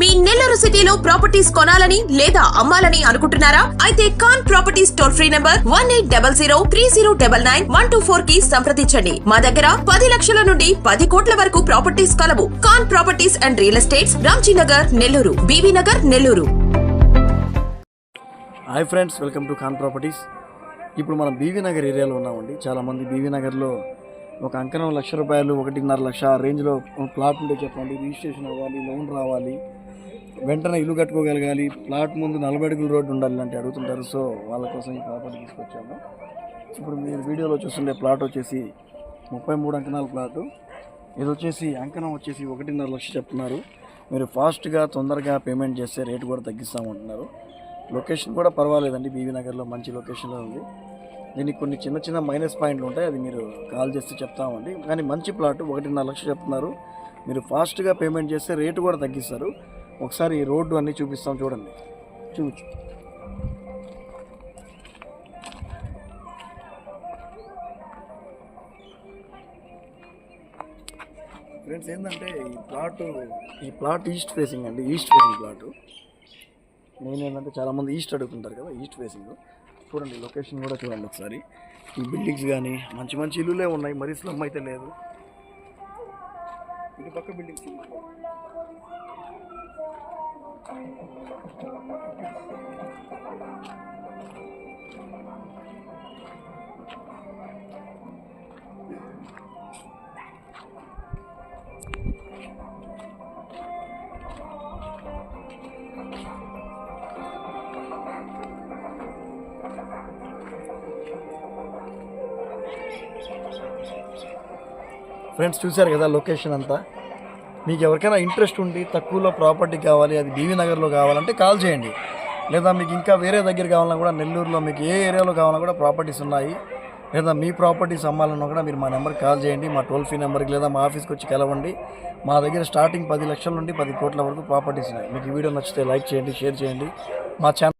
మీ నెల్లూరు సిటీలో ప్రాపర్టీస్ కొనాలని లేదా అమ్మాలని అనుకుంటున్నారా? అయితే Kaan properties toll free number one eight double zero three zero double nine one two ఫోర్కి సంప్రదించండి. మా దగ్గర పది లక్షల నుండి పది కోట్ల వరకు ప్రాపర్టీస్ కలవు. Kaan properties and real estates Ramjinagar Nellore. BV Nagar Nellore. Hi friends welcome to Kaan properties ఇప్పుడు మనం బీవీ నగర్ ఏరియాలో ఉన్నామండి. చాలామంది బీవీ నగర్లో ఒక అంకనం లక్ష రూపాయలు ఒకటిన్నర లక్ష రేంజ్లో ప్లాట్ ఉంటే చెప్పండి. రిజిస్ట్రేషన్ అవ్వాలి లోన్ రావాలి. వెంటనే ఇల్లు కట్టుకోగలగాలి. ప్లాట్ ముందు నలభై అడుగుల రోడ్డు ఉండాలి అంటే అడుగుతుంటారు. సో వాళ్ళ కోసం ఈ ప్రాపర్టీ తీసుకొచ్చాము. ఇప్పుడు మీరు వీడియోలో చూస్తుండే ప్లాట్ వచ్చేసి ముప్పై మూడు అంకణాల ప్లాటు. ఇది వచ్చేసి అంకణం వచ్చేసి ఒకటిన్నర లక్ష చెప్తున్నారు. మీరు ఫాస్ట్గా తొందరగా పేమెంట్ చేస్తే రేటు కూడా తగ్గిస్తామంటున్నారు లొకేషన్ కూడా పర్వాలేదండి. బీవీ నగర్లో మంచి లొకేషన్లో ఉంది. దీనికి కొన్ని చిన్న చిన్న మైనస్ పాయింట్లు ఉంటాయి. అది మీరు కాల్ చేస్తే చెప్తామండి. కానీ మంచి ప్లాట్ ఒకటిన్నర లక్ష చెప్తున్నారు. మీరు ఫాస్ట్గా పేమెంట్ చేస్తే రేటు కూడా తగ్గిస్తారు. ఒకసారి ఈ రోడ్డు అన్నీ చూపిస్తాం చూడండి. చూపించు ఫ్రెండ్స్ ఏంటంటే ఈ ప్లాట్ ఈ ప్లాట్ ఈస్ట్ ఫేసింగ్ అండి ఈస్ట్ ఫేసింగ్ ప్లాట్. నేను ఏంటంటే చాలామంది ఈస్ట్ అడుగుతుంటారు కదా ఈస్ట్ ఫేసింగ్. చూడండి లొకేషన్ కూడా చూడండి ఒకసారి. ఈ బిల్డింగ్స్ కానీ మంచి మంచి ఇల్లులే ఉన్నాయి మరీ స్లమ్ అయితే లేదు. ఇది పక్క బిల్డింగ్స్ ఫ్రెండ్స్ చూశారు కదా లొకేషన్ అంతా? మీకు ఎవరికైనా ఇంట్రెస్ట్ ఉండి తక్కువలో ప్రాపర్టీ కావాలి అది బీవీ నగర్లో కావాలంటే కాల్ చేయండి. లేదా మీకు ఇంకా వేరే దగ్గర కావాలన్నా కూడా నెల్లూరులో మీకు ఏ ఏరియాలో కావాలన్నా కూడా ప్రాపర్టీస్ ఉన్నాయి. లేదా మీ ప్రాపర్టీస్ అమ్మాలన్నా కూడా మీరు మా నెంబర్కి కాల్ చేయండి మా టోల్ ఫ్రీ నెంబర్కి లేదా మా ఆఫీస్కి వచ్చి కలవండి. మా దగ్గర స్టార్టింగ్ పది లక్షల నుండి పది కోట్ల వరకు ప్రాపర్టీస్ ఉన్నాయి. మీకు ఈ వీడియో నచ్చితే లైక్ చేయండి షేర్ చేయండి. మా ఛానల్